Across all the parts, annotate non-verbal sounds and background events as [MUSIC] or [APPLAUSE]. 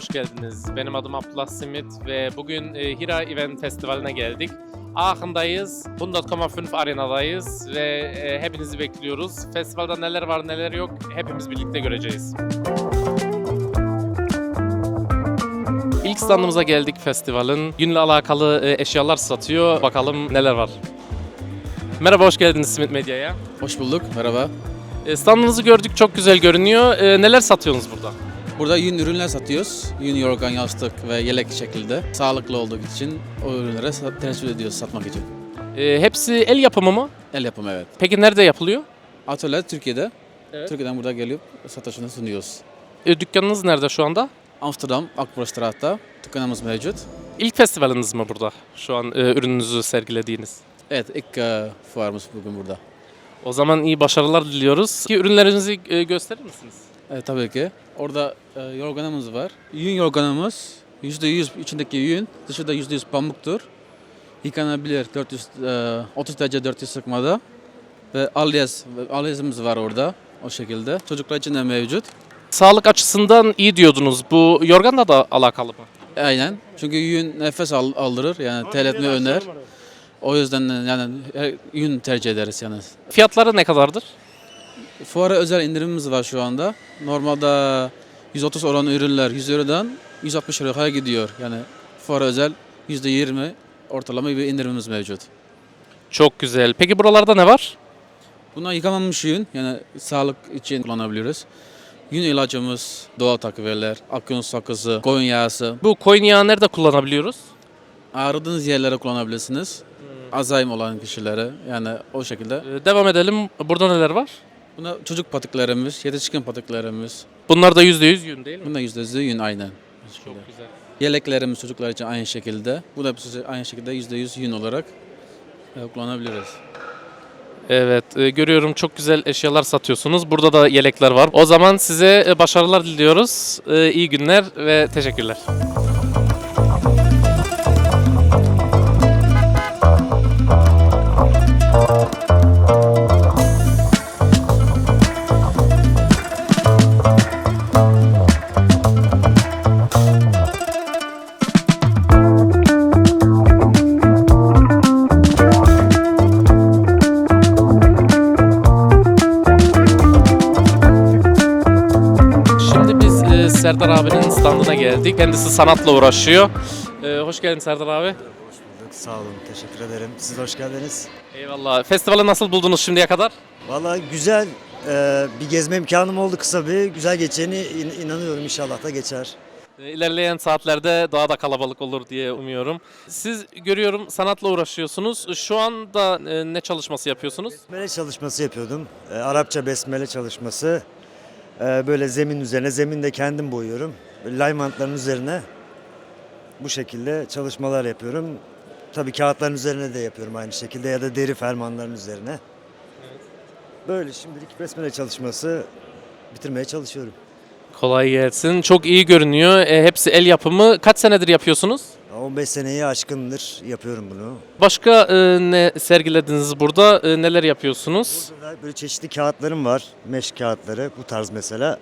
Hoş geldiniz. Benim adım Abdullah Simit ve bugün e, Hira Event Festivali'ne geldik. Aachen'dayız, 100,5 arenadayız ve e, hepinizi bekliyoruz. Festivalde neler var neler yok hepimiz birlikte göreceğiz. İlk standımıza geldik festivalin. Günle alakalı e, eşyalar satıyor. Bakalım neler var. Merhaba, hoş geldiniz Simit Medya'ya. Hoş bulduk, merhaba. Standınızı gördük, çok güzel görünüyor. Neler satıyorsunuz burada? Burada yün ürünler satıyoruz. Yün, yorgan, yastık ve yelek şekilde. Sağlıklı olduğu için o ürünlere tenezzül ediyoruz satmak için. E, Hepsi el yapımı mı? El yapımı evet. Peki nerede yapılıyor? Atölye Türkiye'de. Evet. Türkiye'den burada gelip satışını sunuyoruz. E, dükkanınız nerede şu anda? Amsterdam, Akbrostraat'ta dükkanımız mevcut. İlk festivaliniz mi burada? Şu an e, ürününüzü sergilediğiniz. Evet, ilk e, fuarımız bugün burada. O zaman iyi başarılar diliyoruz. Ki ürünlerinizi e, gösterir misiniz? Evet, tabii ki. Orada e, yorganımız var. Yün yorganımız %100 içindeki yün, dışında %100 pamuktur. Yıkanabilir 400, e, 30 derece 400 sıkmada. Ve alyaz, alyazımız var orada o şekilde. Çocuklar için de mevcut. Sağlık açısından iyi diyordunuz. Bu yorganla da alakalı mı? Aynen. Çünkü yün nefes al- aldırır yani terletme öner. O yüzden yani yün tercih ederiz yani. Fiyatları ne kadardır? Fuara özel indirimimiz var şu anda. Normalde 130 olan ürünler 100 Euro'dan 160 Euro'ya gidiyor. Yani fuara özel %20 ortalama bir indirimimiz mevcut. Çok güzel. Peki buralarda ne var? Bunlar yıkamamış yün yani sağlık için kullanabiliriz. Yün ilacımız, doğal takviyeler, akyon sakızı, koyun yağısı. Bu koyun yağı nerede kullanabiliyoruz? Ağrıdığınız yerlere kullanabilirsiniz. Azayım olan kişilere yani o şekilde. E, devam edelim. Burada neler var? Buna çocuk patıklarımız, yetişkin patıklarımız. Bunlar da %100 yün değil mi? Yüzde yüz yün aynen. Çok güzel. Yeleklerimiz çocuklar için aynı şekilde. Bu da aynı şekilde yüzde yüz yün olarak e, kullanabiliriz. Evet, e, görüyorum çok güzel eşyalar satıyorsunuz. Burada da yelekler var. O zaman size e, başarılar diliyoruz. E, iyi günler ve teşekkürler. Kendisi sanatla uğraşıyor. E, hoş geldin Serdar abi. Hoş bulduk. Sağ olun. Teşekkür ederim. Siz hoş geldiniz. Eyvallah. Festivali nasıl buldunuz şimdiye kadar? Vallahi güzel e, bir gezme imkanım oldu kısa bir. Güzel geçeceğini in- inanıyorum inşallah da geçer. E, İlerleyen saatlerde daha da kalabalık olur diye umuyorum. Siz görüyorum sanatla uğraşıyorsunuz. Şu anda e, ne çalışması yapıyorsunuz? Besmele çalışması yapıyordum. E, Arapça besmele çalışması. E, böyle zemin üzerine. Zemin de kendim boyuyorum. Laymantların üzerine bu şekilde çalışmalar yapıyorum. Tabii kağıtların üzerine de yapıyorum aynı şekilde ya da deri fermanların üzerine. Böyle şimdilik besmele çalışması bitirmeye çalışıyorum. Kolay gelsin. Çok iyi görünüyor. E, hepsi el yapımı. Kaç senedir yapıyorsunuz? 15 seneyi aşkındır yapıyorum bunu. Başka e, ne sergilediniz burada? E, neler yapıyorsunuz? Burada böyle çeşitli kağıtlarım var. Meş kağıtları bu tarz mesela.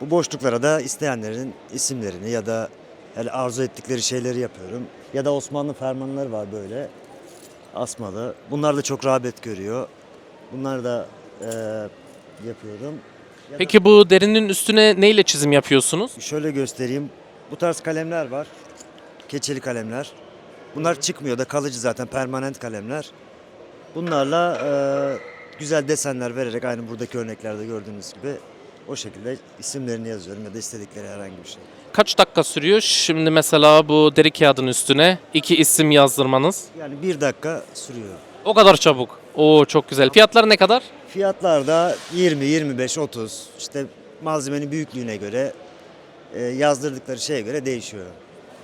Bu boşluklara da isteyenlerin isimlerini ya da yani arzu ettikleri şeyleri yapıyorum. Ya da Osmanlı fermanları var böyle asmalı. Bunlar da çok rağbet görüyor. Bunlar da eee, yapıyorum. Ya da Peki bu derinin üstüne neyle çizim yapıyorsunuz? şöyle göstereyim. Bu tarz kalemler var. Keçeli kalemler. Bunlar çıkmıyor da kalıcı zaten permanent kalemler. Bunlarla eee, güzel desenler vererek aynı buradaki örneklerde gördüğünüz gibi o şekilde isimlerini yazıyorum ya da istedikleri herhangi bir şey. Kaç dakika sürüyor? Şimdi mesela bu deri kağıdın üstüne iki isim yazdırmanız. Yani bir dakika sürüyor. O kadar çabuk. Oo çok güzel. Fiyatları ne kadar? Fiyatlar da 20, 25, 30 işte malzemenin büyüklüğüne göre eee, yazdırdıkları şeye göre değişiyor.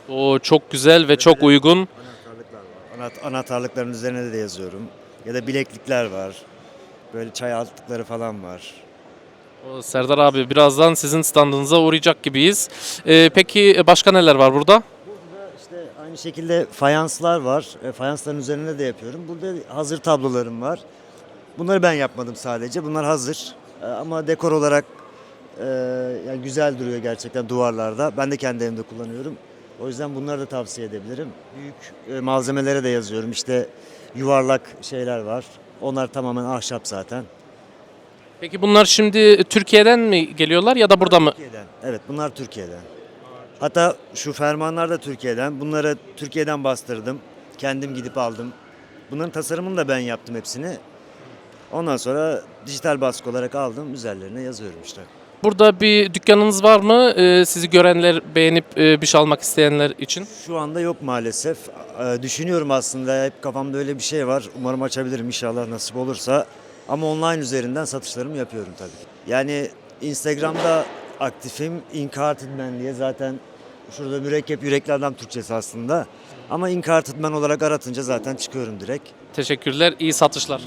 Oo çok güzel ve çok uygun. Anahtarlıklar var. Anahtar, anahtarlıkların üzerine de yazıyorum. Ya da bileklikler var. Böyle çay altlıkları falan var. Serdar abi birazdan sizin standınıza uğrayacak gibiyiz. Ee, peki başka neler var burada? Burada işte aynı şekilde fayanslar var. E, fayansların üzerine de yapıyorum. Burada hazır tablolarım var. Bunları ben yapmadım sadece. Bunlar hazır. E, ama dekor olarak Ee, yani güzel duruyor gerçekten duvarlarda. Ben de kendi evimde kullanıyorum. O yüzden bunları da tavsiye edebilirim. Büyük e, malzemelere de yazıyorum. İşte yuvarlak şeyler var. Onlar tamamen ahşap zaten. Peki bunlar şimdi Türkiye'den mi geliyorlar ya da burada mı? Türkiye'den. Evet bunlar Türkiye'den. Hatta şu fermanlar da Türkiye'den. Bunları Türkiye'den bastırdım. Kendim gidip aldım. Bunların tasarımını da ben yaptım hepsini. Ondan sonra dijital baskı olarak aldım. Üzerlerine yazıyorum işte. Burada bir dükkanınız var mı? Ee, sizi görenler, beğenip e, bir şey almak isteyenler için. Şu anda yok maalesef. Ee, düşünüyorum aslında. Hep kafamda öyle bir şey var. Umarım açabilirim inşallah nasip olursa. Ama online üzerinden satışlarımı yapıyorum tabii. Yani Instagram'da aktifim. Incarted Man diye zaten şurada mürekkep yürekli adam Türkçesi aslında. Ama Incarted Man olarak aratınca zaten çıkıyorum direkt. Teşekkürler, iyi satışlar.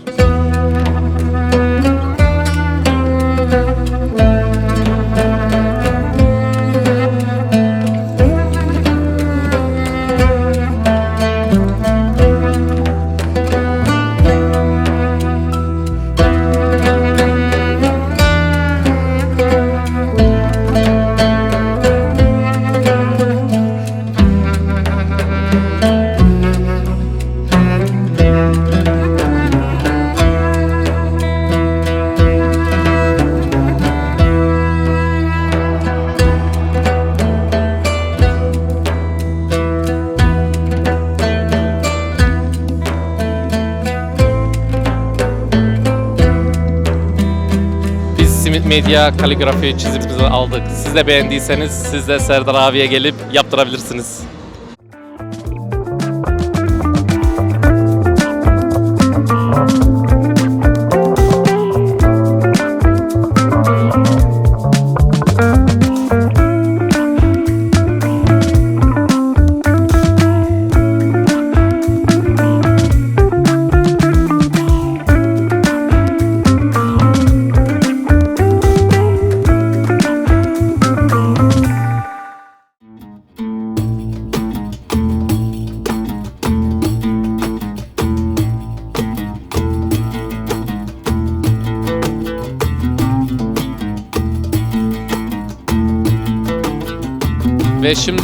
Medya kaligrafi çizimimizi aldık. Siz de beğendiyseniz siz de Serdar abiye gelip yaptırabilirsiniz.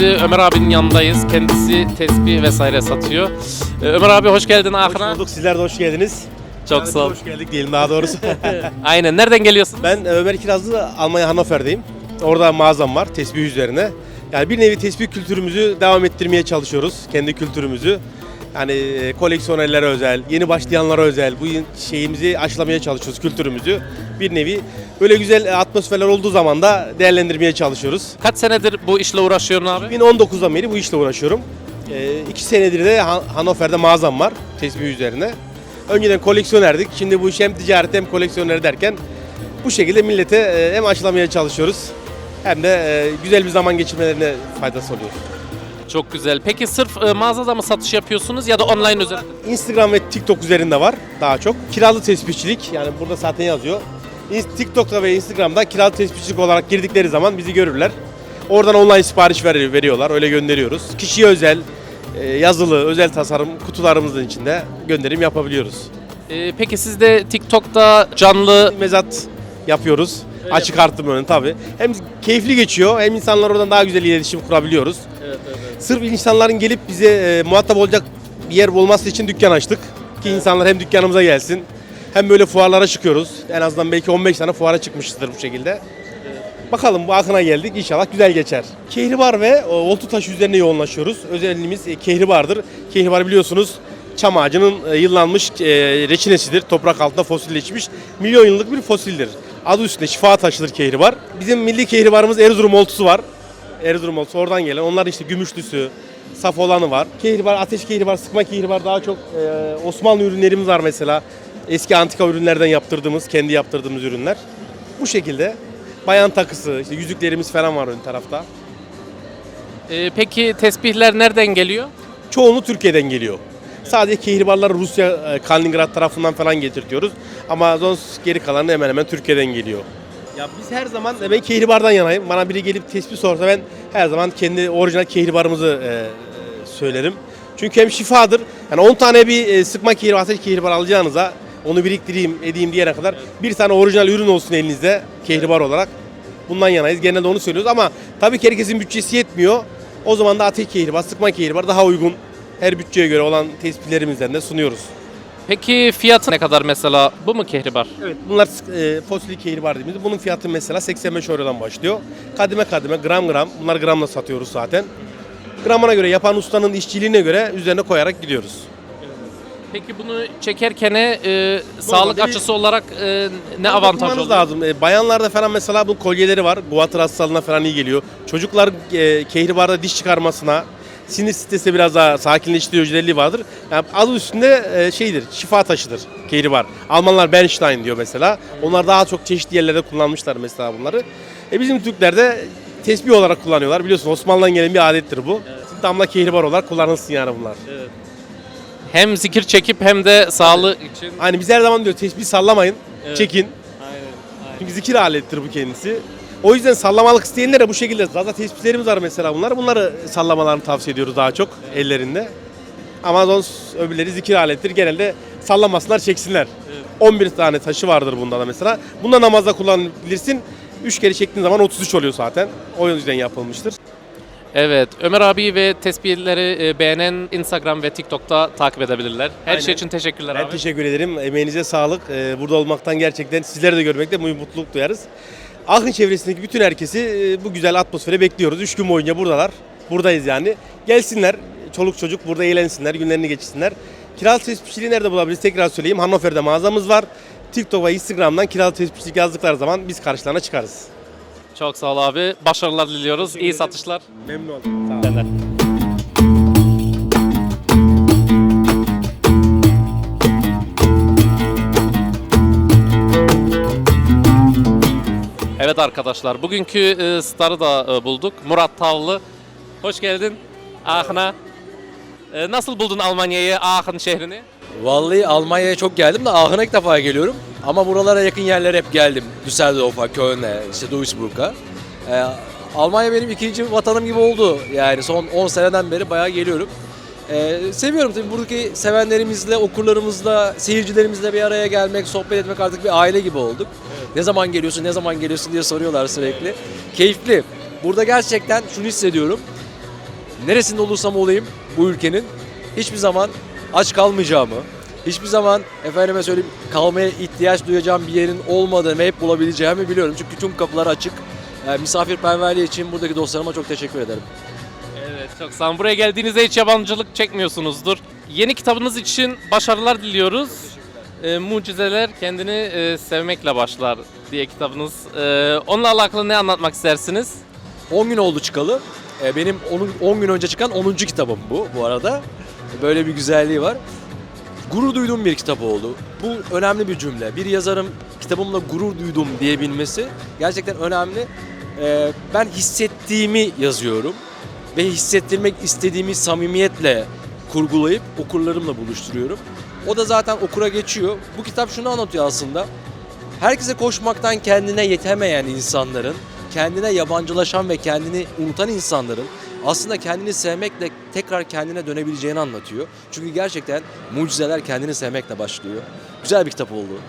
Şimdi Ömer abinin yanındayız. Kendisi tesbih vesaire satıyor. Ee, Ömer abi hoş geldin Hoş Akın'a. bulduk. Sizler de hoş geldiniz. Çok sağ ol. Hoş geldik diyelim daha doğrusu. [LAUGHS] Aynen. Nereden geliyorsun? ben e, Ömer Kirazlı Almanya Hannover'deyim. Orada mağazam var tesbih üzerine. Yani bir nevi tesbih kültürümüzü devam ettirmeye çalışıyoruz. Kendi kültürümüzü. Yani e, koleksiyonerlere özel, yeni başlayanlara özel bu şeyimizi aşılamaya çalışıyoruz kültürümüzü. Bir nevi böyle güzel e, atmosferler olduğu zaman da değerlendirmeye çalışıyoruz. Kaç senedir bu işle uğraşıyorsun abi? 2019'dan beri bu işle uğraşıyorum. E, iki senedir de Han- Hannover'de mağazam var tesbih üzerine. Önceden koleksiyonerdik. Şimdi bu iş hem ticaret hem koleksiyoner derken bu şekilde millete e, hem aşılamaya çalışıyoruz hem de e, güzel bir zaman geçirmelerine faydası oluyor. Çok güzel. Peki sırf e, mağazada mı satış yapıyorsunuz ya da online üzerinde? Instagram ve TikTok üzerinde var daha çok. Kiralı tespihçilik yani burada zaten yazıyor. İn- TikTok'ta ve Instagram'da kiralı tespihçilik olarak girdikleri zaman bizi görürler. Oradan online sipariş ver- veriyorlar, öyle gönderiyoruz. Kişiye özel, e, yazılı, özel tasarım kutularımızın içinde gönderim yapabiliyoruz. E, peki siz de TikTok'ta canlı Mezat yapıyoruz. Açık artırım önü tabii. Hem keyifli geçiyor hem insanlar oradan daha güzel iletişim kurabiliyoruz. Sırf insanların gelip bize e, muhatap olacak bir yer olması için dükkan açtık. Ki insanlar hem dükkanımıza gelsin hem böyle fuarlara çıkıyoruz. En azından belki 15 tane fuara çıkmışızdır bu şekilde. Bakalım bu akına geldik inşallah güzel geçer. Kehribar ve o, oltu taşı üzerine yoğunlaşıyoruz. Özelliğimiz e, kehribardır. Kehribar biliyorsunuz çam ağacının e, yıllanmış e, reçinesidir. Toprak altında fosilleşmiş. Milyon yıllık bir fosildir. Adı üstünde şifa taşıdır kehribar. Bizim milli kehribarımız Erzurum oltusu var. Erzurum oltusu oradan gelen. Onlar işte gümüşlüsü, saf olanı var. Kehribar, ateş kehribar, sıkma kehribar daha çok e, Osmanlı ürünlerimiz var mesela. Eski antika ürünlerden yaptırdığımız, kendi yaptırdığımız ürünler. Bu şekilde bayan takısı, işte yüzüklerimiz falan var ön tarafta. E, peki tesbihler nereden geliyor? Çoğunluğu Türkiye'den geliyor. Sadece kehribarları Rusya, e, Kaliningrad tarafından falan getirtiyoruz. Ama zon geri kalanı hemen hemen Türkiye'den geliyor. Ya biz her zaman e, ben kehribardan yanayım. Bana biri gelip tespih sorsa ben her zaman kendi orijinal kehribarımızı e, e, söylerim. Çünkü hem şifadır. Yani 10 tane bir e, sıkma kehribar, ateş kehribar alacağınıza onu biriktireyim, edeyim diyene kadar bir tane orijinal ürün olsun elinizde kehribar olarak. bundan yanayız. Genelde onu söylüyoruz ama tabii ki herkesin bütçesi yetmiyor. O zaman da ateş kehribar, sıkma kehribar daha uygun. Her bütçeye göre olan tespitlerimizden de sunuyoruz. Peki fiyatı ne kadar mesela? Bu mu kehribar? Evet bunlar e, fosil kehribar dediğimiz. Bunun fiyatı mesela 85 eurodan başlıyor. Kademe kademe gram gram. Bunlar gramla satıyoruz zaten. Gramına göre yapan ustanın işçiliğine göre üzerine koyarak gidiyoruz. Peki bunu çekerken e, sağlık bir- açısı olarak e, ne avantaj dokunmanız oluyor? lazım. E, bayanlarda falan mesela bu kolyeleri var. Guatr hastalığına falan iyi geliyor. Çocuklar e, kehribarda diş çıkarmasına, sinir stresi biraz daha sakinleştiriyor özelliği vardır. Yani adı üstünde e, şeydir, şifa taşıdır kehribar. Almanlar Bernstein diyor mesela. Onlar daha çok çeşitli yerlerde kullanmışlar mesela bunları. E, bizim Türklerde tesbih olarak kullanıyorlar. Biliyorsun Osmanlı'dan gelen bir adettir bu. Damla kehribar olarak kullanılsın yani bunlar. Hem zikir çekip hem de sağlık için. Hani biz her zaman diyor tesbih sallamayın, Evet. çekin. Aynen. Çünkü zikir alettir bu kendisi. O yüzden sallamalık isteyenlere bu şekilde zaten tespitlerimiz var mesela bunlar. Bunları sallamalarını tavsiye ediyoruz daha çok ellerinde. Ama on öbürleri zikir alettir. Genelde sallamasınlar, çeksinler. 11 tane taşı vardır bunda da mesela. Bunda namazda kullanabilirsin. 3 kere çektiğin zaman 33 oluyor zaten. O yüzden yapılmıştır. Evet, Ömer abi ve tespihleri e, beğenen Instagram ve TikTok'ta takip edebilirler. Her Aynen. şey için teşekkürler Ben abi. teşekkür ederim. Emeğinize sağlık. Ee, burada olmaktan gerçekten sizleri de görmekte mutluluk duyarız. Ahın çevresindeki bütün herkesi e, bu güzel atmosfere bekliyoruz. Üç gün boyunca buradalar. Buradayız yani. Gelsinler. Çoluk çocuk burada eğlensinler, günlerini geçirsinler. Kiralı tespitçiliği nerede bulabiliriz? Tekrar söyleyeyim. Hannover'de mağazamız var. TikTok ve Instagram'dan kiralı tespitçilik yazdıkları zaman biz karşılarına çıkarız. Çok sağ ol abi. Başarılar diliyoruz. İyi satışlar. Memnun oldum. Sağ olun. Evet arkadaşlar, bugünkü e, starı da e, bulduk. Murat Tavlı. Hoş geldin Aachen'a. E, nasıl buldun Almanya'yı, Aachen şehrini? Vallahi Almanya'ya çok geldim de Aachen'a ilk defa geliyorum. Ama buralara yakın yerlere hep geldim. Düsseldorf'a, Köln'e, işte Duisburg'a. Ee, Almanya benim ikinci vatanım gibi oldu. Yani son 10 seneden beri bayağı geliyorum. Ee, seviyorum tabii buradaki sevenlerimizle, okurlarımızla, seyircilerimizle bir araya gelmek, sohbet etmek artık bir aile gibi olduk. Ne zaman geliyorsun, ne zaman geliyorsun diye soruyorlar sürekli. Keyifli. Burada gerçekten şunu hissediyorum. Neresinde olursam olayım bu ülkenin hiçbir zaman aç kalmayacağımı, hiçbir zaman efendime söyleyeyim kalmaya ihtiyaç duyacağım bir yerin olmadığını hep bulabileceğimi biliyorum. Çünkü tüm kapılar açık. Yani misafirperverliği için buradaki dostlarıma çok teşekkür ederim. Çok sağ olun. Buraya geldiğinizde hiç yabancılık çekmiyorsunuzdur. Yeni kitabınız için başarılar diliyoruz. E, mucizeler kendini e, sevmekle başlar diye kitabınız. E, onunla alakalı ne anlatmak istersiniz? 10 gün oldu çıkalı. Ee, Benim 10, 10 gün önce çıkan 10. kitabım bu bu arada. Böyle bir güzelliği var. Gurur duyduğum bir kitap oldu. Bu önemli bir cümle. Bir yazarın kitabımla gurur duydum diyebilmesi gerçekten önemli. Ee, Ben hissettiğimi yazıyorum ve hissettirmek istediğimi samimiyetle kurgulayıp okurlarımla buluşturuyorum. O da zaten okura geçiyor. Bu kitap şunu anlatıyor aslında. Herkese koşmaktan kendine yetemeyen insanların, kendine yabancılaşan ve kendini unutan insanların aslında kendini sevmekle tekrar kendine dönebileceğini anlatıyor. Çünkü gerçekten mucizeler kendini sevmekle başlıyor. Güzel bir kitap oldu.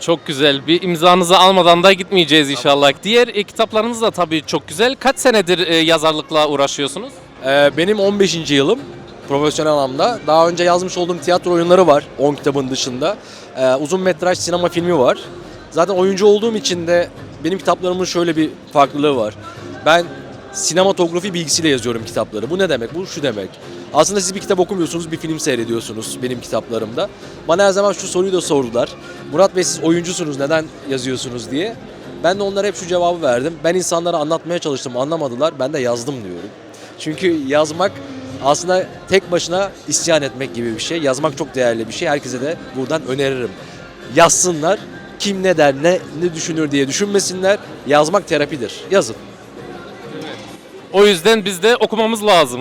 Çok güzel. Bir imzanızı almadan da gitmeyeceğiz inşallah. Diğer e, kitaplarınız da tabii çok güzel. Kaç senedir e, yazarlıkla uğraşıyorsunuz? Ee, benim 15. yılım profesyonel anlamda. Daha önce yazmış olduğum tiyatro oyunları var 10 kitabın dışında. Ee, uzun metraj sinema filmi var. Zaten oyuncu olduğum için de benim kitaplarımın şöyle bir farklılığı var. Ben sinematografi bilgisiyle yazıyorum kitapları. Bu ne demek? Bu şu demek. Aslında siz bir kitap okumuyorsunuz, bir film seyrediyorsunuz benim kitaplarımda. Bana her zaman şu soruyu da sordular. Murat Bey siz oyuncusunuz, neden yazıyorsunuz diye. Ben de onlara hep şu cevabı verdim. Ben insanlara anlatmaya çalıştım, anlamadılar. Ben de yazdım diyorum. Çünkü yazmak aslında tek başına isyan etmek gibi bir şey. Yazmak çok değerli bir şey. Herkese de buradan öneririm. Yazsınlar. Kim ne der, ne, ne düşünür diye düşünmesinler. Yazmak terapidir. Yazın. O yüzden biz de okumamız lazım.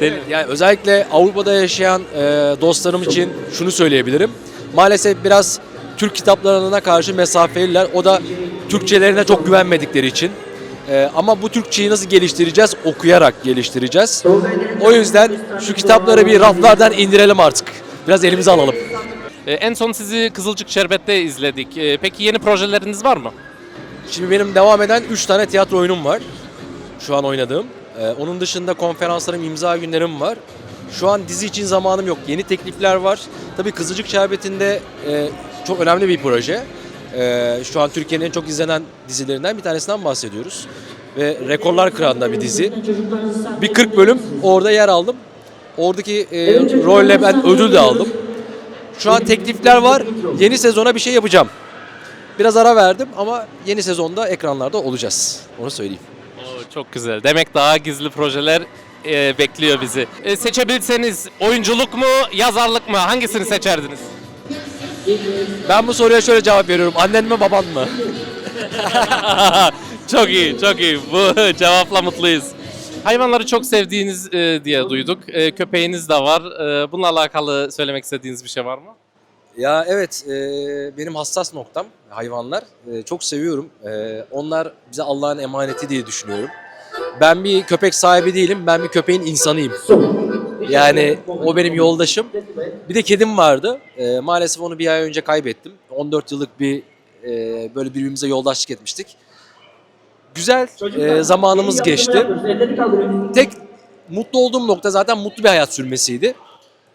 Değil- Yani özellikle Avrupa'da yaşayan e, dostlarım için şunu söyleyebilirim. Maalesef biraz Türk kitaplarına karşı mesafeliler. O da Türkçelerine çok güvenmedikleri için. E, ama bu Türkçeyi nasıl geliştireceğiz? Okuyarak geliştireceğiz. O yüzden şu kitapları bir raflardan indirelim artık. Biraz elimize alalım. E, en son sizi Kızılcık Şerbet'te izledik. E, peki yeni projeleriniz var mı? Şimdi benim devam eden 3 tane tiyatro oyunum var. Şu an oynadığım. Ee, onun dışında konferanslarım, imza günlerim var. Şu an dizi için zamanım yok. Yeni teklifler var. Tabii Kızılcık Şerbeti'nde e, çok önemli bir proje. E, şu an Türkiye'nin en çok izlenen dizilerinden bir tanesinden bahsediyoruz. Ve rekorlar kıranda bir dizi. Bir 40 bölüm orada yer aldım. Oradaki e, rolle ben ödül de aldım. Şu an teklifler var. Yeni sezona bir şey yapacağım. Biraz ara verdim ama yeni sezonda ekranlarda olacağız. Onu söyleyeyim. Çok güzel. Demek daha gizli projeler e, bekliyor bizi. E, seçebilseniz oyunculuk mu, yazarlık mı? Hangisini seçerdiniz? Ben bu soruya şöyle cevap veriyorum. Annen mi baban mı? [LAUGHS] çok iyi, çok iyi. Bu [LAUGHS] cevapla mutluyuz. Hayvanları çok sevdiğiniz e, diye duyduk. E, köpeğiniz de var. E, bununla alakalı söylemek istediğiniz bir şey var mı? Ya evet e, benim hassas noktam hayvanlar. E, çok seviyorum. E, onlar bize Allah'ın emaneti diye düşünüyorum. Ben bir köpek sahibi değilim. Ben bir köpeğin insanıyım. Yani o benim yoldaşım. Bir de kedim vardı. E, maalesef onu bir ay önce kaybettim. 14 yıllık bir e, böyle birbirimize yoldaşlık etmiştik. Güzel e, zamanımız geçti. Tek mutlu olduğum nokta zaten mutlu bir hayat sürmesiydi.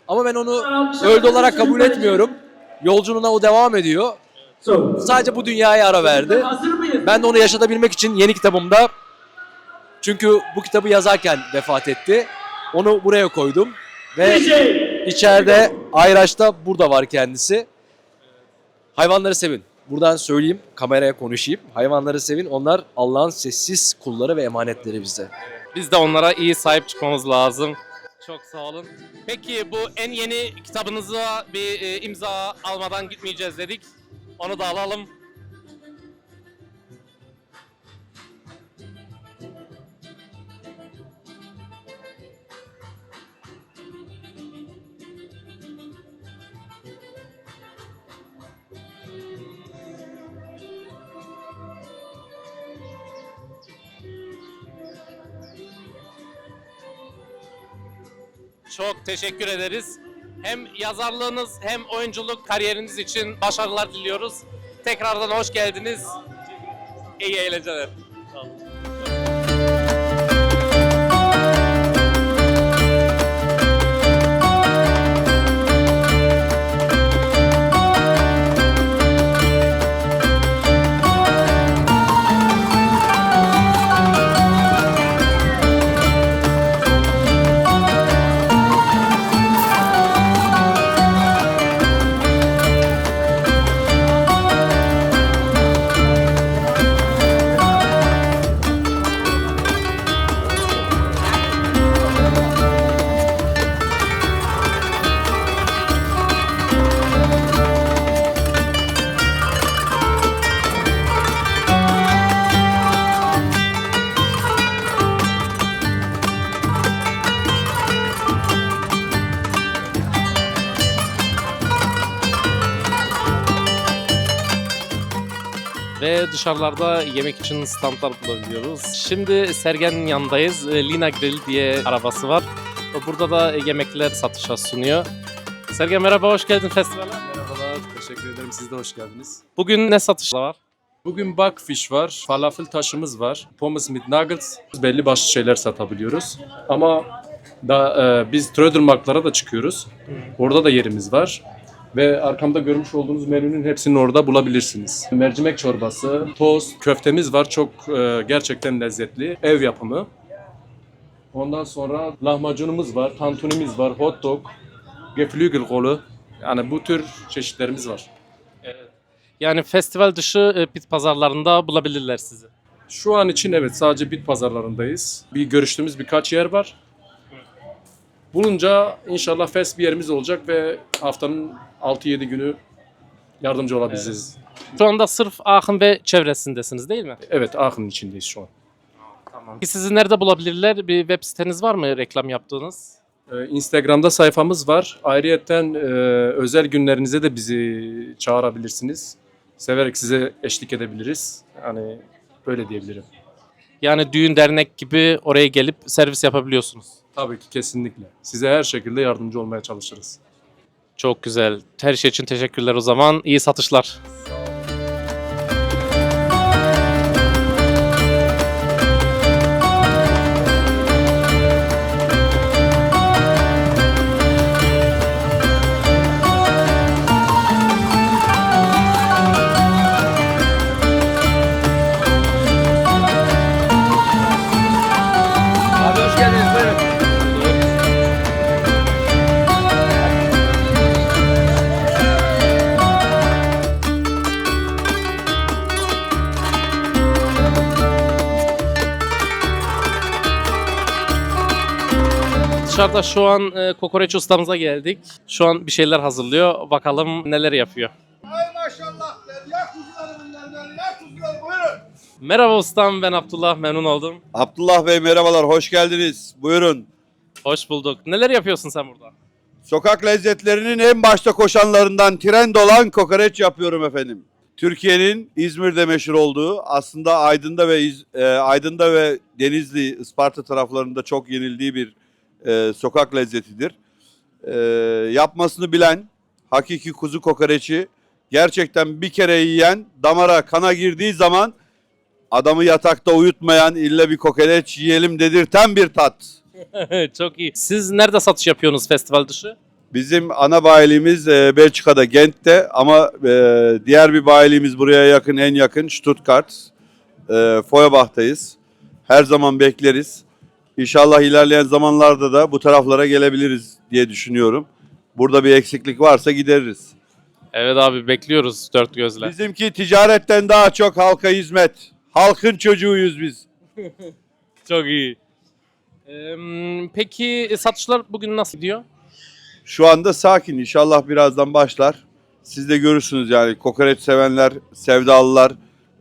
Ama ben onu öldü olarak kabul etmiyorum. Yolculuğuna o devam ediyor. Sadece bu dünyaya ara verdi. Ben de onu yaşatabilmek için yeni kitabımda çünkü bu kitabı yazarken vefat etti. Onu buraya koydum ve içeride Ayraç'ta burada var kendisi. Hayvanları sevin. Buradan söyleyeyim, kameraya konuşayım. Hayvanları sevin. Onlar Allah'ın sessiz kulları ve emanetleri bize. Biz de onlara iyi sahip çıkmamız lazım. Çok sağ olun. Peki bu en yeni kitabınıza bir e, imza almadan gitmeyeceğiz dedik. Onu da alalım. Çok teşekkür ederiz. Hem yazarlığınız hem oyunculuk kariyeriniz için başarılar diliyoruz. Tekrardan hoş geldiniz. İyi eğlenceler. Dışarılarda yemek için standlar bulabiliyoruz. Şimdi Sergen'in yanındayız. E, Lina Grill diye arabası var. Burada da yemekler satışa sunuyor. Sergen merhaba, hoş geldin festivale. Merhabalar, teşekkür ederim. Siz de hoş geldiniz. Bugün ne satışlar var? Bugün Bugfish var, falafel taşımız var, pommes with nuggets. Belli başlı şeyler satabiliyoruz. Ama da e, biz Trödelmark'lara da çıkıyoruz. Orada da yerimiz var. Ve arkamda görmüş olduğunuz menünün hepsini orada bulabilirsiniz. Mercimek çorbası, tost, köftemiz var. Çok e, gerçekten lezzetli. Ev yapımı. Ondan sonra lahmacunumuz var, tantunimiz var, hot dog, geflügelkolu. Yani bu tür çeşitlerimiz var. Yani festival dışı e, bit pazarlarında bulabilirler sizi. Şu an için evet sadece bit pazarlarındayız. Bir görüştüğümüz birkaç yer var. Bulunca inşallah fest bir yerimiz olacak ve haftanın 6-7 günü yardımcı olabileceğiz. Şu anda sırf Aachen ve çevresindesiniz değil mi? Evet Aachen'ın içindeyiz şu an. Peki Sizi nerede bulabilirler? Bir web siteniz var mı reklam yaptığınız? Ee, Instagram'da sayfamız var. Ayrıyeten e, özel günlerinize de bizi çağırabilirsiniz. Severek size eşlik edebiliriz. Yani böyle diyebilirim. Yani düğün dernek gibi oraya gelip servis yapabiliyorsunuz. Tabii ki kesinlikle. Size her şekilde yardımcı olmaya çalışırız. Çok güzel. Her şey için teşekkürler o zaman. İyi satışlar. Dışarıda şu an e, kokoreç ustamıza geldik. Şu an bir şeyler hazırlıyor. Bakalım neler yapıyor. Ay maşallah. Derya kuzuları bunlar. Derya kuzuları buyurun. Merhaba ustam ben Abdullah memnun oldum. Abdullah Bey merhabalar, hoş geldiniz. Buyurun. Hoş bulduk. Neler yapıyorsun sen burada? Sokak lezzetlerinin en başta koşanlarından trend olan kokoreç yapıyorum efendim. Türkiye'nin İzmir'de meşhur olduğu, aslında Aydın'da ve İz- e, Aydın'da ve Denizli, Isparta taraflarında çok yenildiği bir e, sokak lezzetidir. E, yapmasını bilen, hakiki kuzu kokoreçi gerçekten bir kere yiyen, damara kana girdiği zaman adamı yatakta uyutmayan, illa bir kokoreç yiyelim dedirten bir tat. [LAUGHS] Çok iyi. Siz nerede satış yapıyorsunuz festival dışı? Bizim ana bayiliğimiz e, Belçika'da Gent'te ama e, diğer bir bayiliğimiz buraya yakın en yakın Stuttgart. E, Feuerbach'tayız. Her zaman bekleriz. İnşallah ilerleyen zamanlarda da bu taraflara gelebiliriz diye düşünüyorum. Burada bir eksiklik varsa gideririz. Evet abi bekliyoruz dört gözle. Bizimki ticaretten daha çok halka hizmet. Halkın çocuğuyuz biz. [LAUGHS] Çok iyi. Ee, peki e, satışlar bugün nasıl gidiyor? Şu anda sakin. İnşallah birazdan başlar. Siz de görürsünüz yani kokoreç sevenler, sevdalılar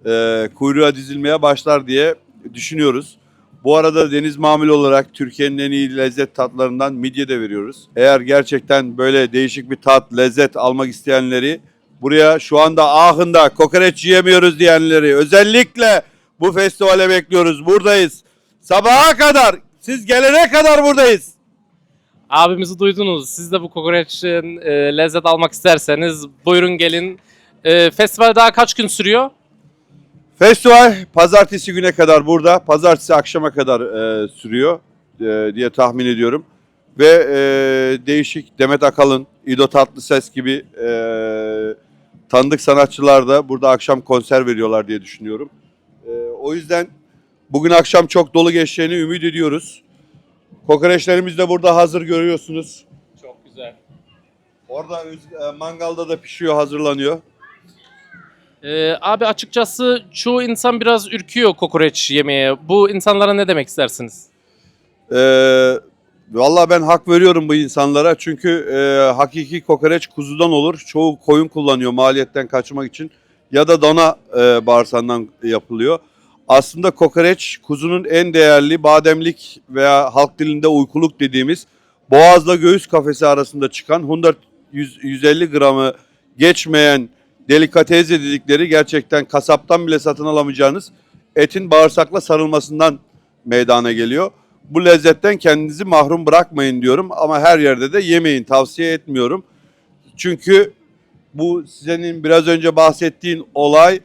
e, kuyruğa dizilmeye başlar diye düşünüyoruz. Bu arada deniz mamuli olarak Türkiye'nin en iyi lezzet tatlarından midye de veriyoruz. Eğer gerçekten böyle değişik bir tat, lezzet almak isteyenleri buraya şu anda ahında kokoreç yiyemiyoruz diyenleri özellikle bu festivale bekliyoruz. Buradayız. Sabaha kadar, siz gelene kadar buradayız. Abimizi duydunuz. Siz de bu kokoreçin e, lezzet almak isterseniz buyurun gelin. E, festival daha kaç gün sürüyor? Festival pazartesi güne kadar burada. Pazartesi akşama kadar e, sürüyor e, diye tahmin ediyorum. Ve e, değişik Demet Akalın, İdo Tatlıses gibi e, tanıdık sanatçılar da burada akşam konser veriyorlar diye düşünüyorum. E, o yüzden bugün akşam çok dolu geçeceğini ümit ediyoruz. Kokoreçlerimiz de burada hazır görüyorsunuz. Çok güzel. Orada e, mangalda da pişiyor, hazırlanıyor. E, abi açıkçası çoğu insan biraz ürküyor kokoreç yemeye. Bu insanlara ne demek istersiniz? Ee, Valla ben hak veriyorum bu insanlara çünkü e, hakiki kokoreç kuzudan olur. Çoğu koyun kullanıyor maliyetten kaçmak için ya da dana e, bağırsağından yapılıyor. Aslında kokoreç kuzunun en değerli bademlik veya halk dilinde uykuluk dediğimiz boğazla göğüs kafesi arasında çıkan 100 100 150 gramı geçmeyen delikateze dedikleri gerçekten kasaptan bile satın alamayacağınız etin bağırsakla sarılmasından meydana geliyor. Bu lezzetten kendinizi mahrum bırakmayın diyorum ama her yerde de yemeyin tavsiye etmiyorum. Çünkü bu senin biraz önce bahsettiğin olay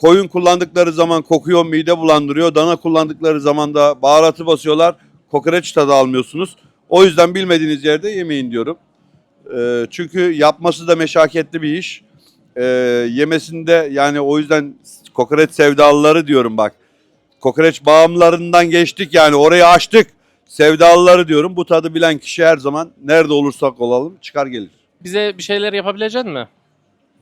koyun kullandıkları zaman kokuyor, mide bulandırıyor. Dana kullandıkları zaman da baharatı basıyorlar. Kokoreç tadı almıyorsunuz. O yüzden bilmediğiniz yerde yemeyin diyorum. Ee, çünkü yapması da meşakkatli bir iş. Ee, yemesinde yani o yüzden kokoreç sevdalıları diyorum bak. Kokoreç bağımlarından geçtik yani orayı açtık. Sevdalıları diyorum. Bu tadı bilen kişi her zaman nerede olursak olalım çıkar gelir. Bize bir şeyler yapabilecek mi?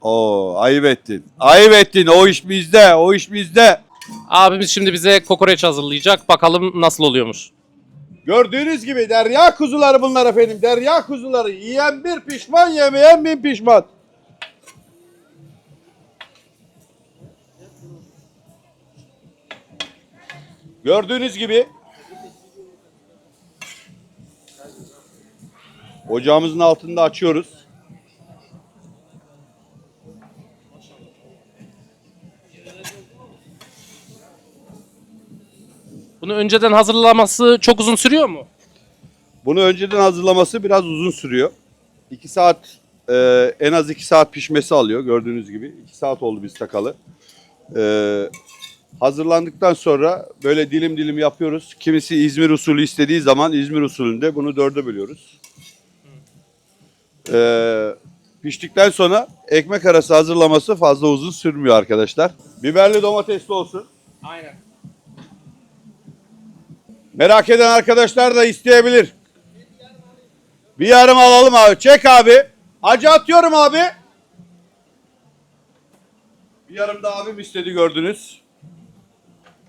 Oo ayıp ettin. Ayıp ettin. O iş bizde. O iş bizde. Abimiz şimdi bize kokoreç hazırlayacak. Bakalım nasıl oluyormuş. Gördüğünüz gibi derya kuzuları bunlar efendim. Derya kuzuları. Yiyen bir pişman, yemeyen bin pişman. Gördüğünüz gibi ocağımızın altında açıyoruz. Bunu önceden hazırlaması çok uzun sürüyor mu? Bunu önceden hazırlaması biraz uzun sürüyor. 2 saat e, en az 2 saat pişmesi alıyor gördüğünüz gibi. 2 saat oldu biz takalı. E, hazırlandıktan sonra böyle dilim dilim yapıyoruz. Kimisi İzmir usulü istediği zaman İzmir usulünde bunu dörde bölüyoruz. E, piştikten sonra ekmek arası hazırlaması fazla uzun sürmüyor arkadaşlar. Biberli domatesli olsun. Aynen. Merak eden arkadaşlar da isteyebilir. Bir yarım alalım abi. Çek abi. Acı atıyorum abi. Bir yarım da abim istedi gördünüz.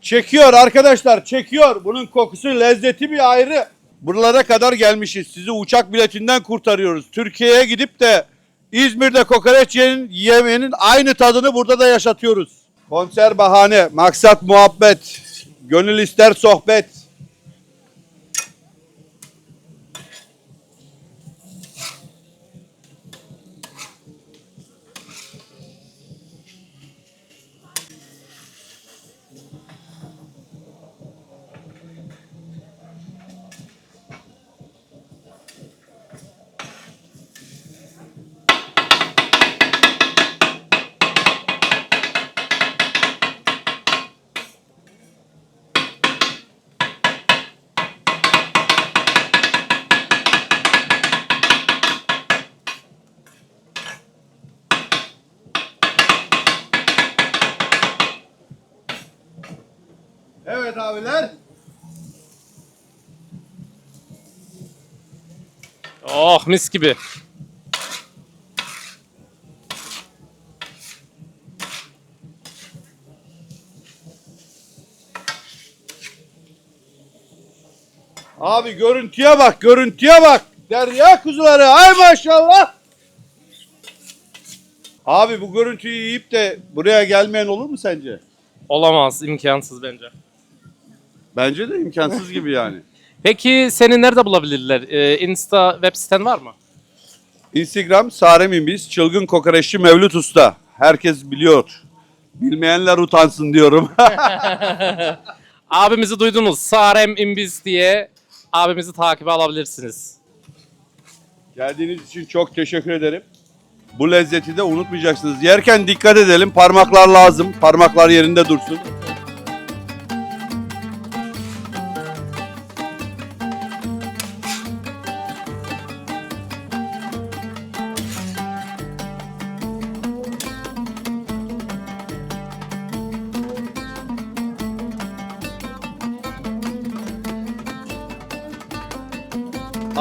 Çekiyor arkadaşlar çekiyor. Bunun kokusu lezzeti bir ayrı. Buralara kadar gelmişiz. Sizi uçak biletinden kurtarıyoruz. Türkiye'ye gidip de İzmir'de kokoreç yemenin aynı tadını burada da yaşatıyoruz. Konser bahane, maksat muhabbet, gönül ister sohbet. Oh mis gibi. Abi görüntüye bak, görüntüye bak. Derya kuzuları, ay maşallah. Abi bu görüntüyü yiyip de buraya gelmeyen olur mu sence? Olamaz, imkansız bence. Bence de imkansız gibi yani. [LAUGHS] Peki seni nerede bulabilirler? Ee, Insta web siten var mı? Instagram Sarem biz çılgın kokoreççi Mevlüt Usta. Herkes biliyor. Bilmeyenler utansın diyorum. [LAUGHS] Abimizi duydunuz. Sarem İmbiz diye abimizi takibe alabilirsiniz. Geldiğiniz için çok teşekkür ederim. Bu lezzeti de unutmayacaksınız. Yerken dikkat edelim. Parmaklar lazım. Parmaklar yerinde dursun.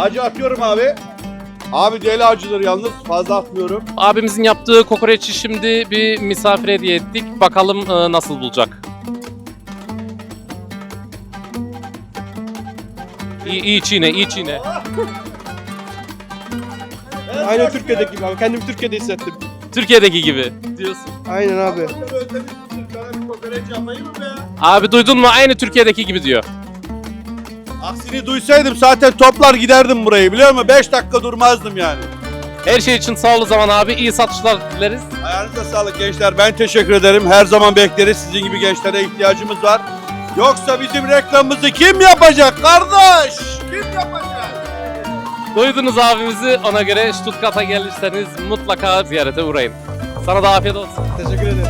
Acı atıyorum abi. Abi deli acıdır yalnız. Fazla atmıyorum. Abimizin yaptığı kokoreçi şimdi bir misafir hediye ettik. Bakalım e, nasıl bulacak. İyi, iyi çiğne, iyi çiğne. Aynen Türkiye'deki gibi abi. Kendimi Türkiye'de hissettim. Türkiye'deki gibi diyorsun. Aynen abi. Sana bir kokoreç yapayım mı be? Abi duydun mu? Aynı Türkiye'deki gibi diyor. Aksini duysaydım zaten toplar giderdim burayı biliyor musun? 5 dakika durmazdım yani. Her şey için sağ ol o zaman abi. İyi satışlar dileriz. Ayağınıza sağlık gençler. Ben teşekkür ederim. Her zaman bekleriz. Sizin gibi gençlere ihtiyacımız var. Yoksa bizim reklamımızı kim yapacak kardeş? Kim yapacak? Duydunuz abimizi. Ona göre Stuttgart'a gelirseniz mutlaka ziyarete uğrayın. Sana da afiyet olsun. Teşekkür ederim.